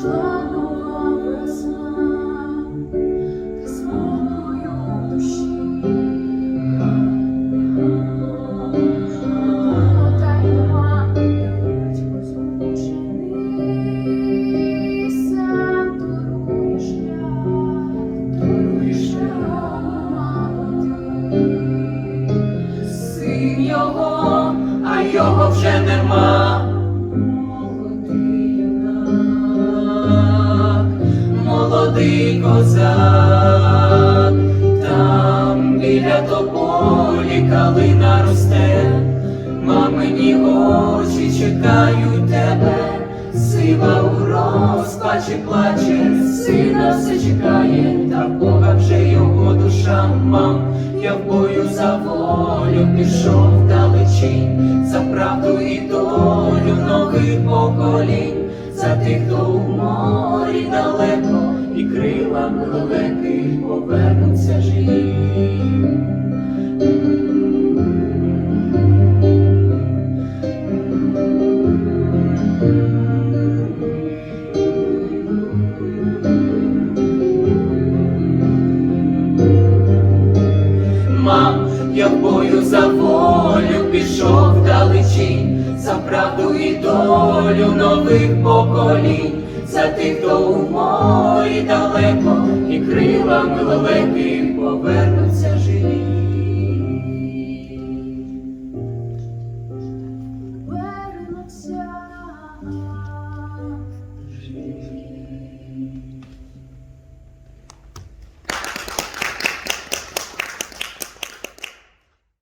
Шла нова весна, ти душі. Та й батько змучений, сам торуєш шлях, торуєш шлях. Син його, а його вже нема. Молодий козак, там біля тополі калина росте, мамині очі чекають тебе, сива у розпачі плаче, сина все чекає, та Бога вже його душа. Мам. Я в бою за волю пішов далечінь, за правду і долю нових поколінь, за тих, хто у морі далеко, і крилами лелеки повернуться живі. Мам, я в бою за волю пішов далечінь, за правду і долю нових поколінь, за тих, хто у морі далеко, і крилами лелеки повернуться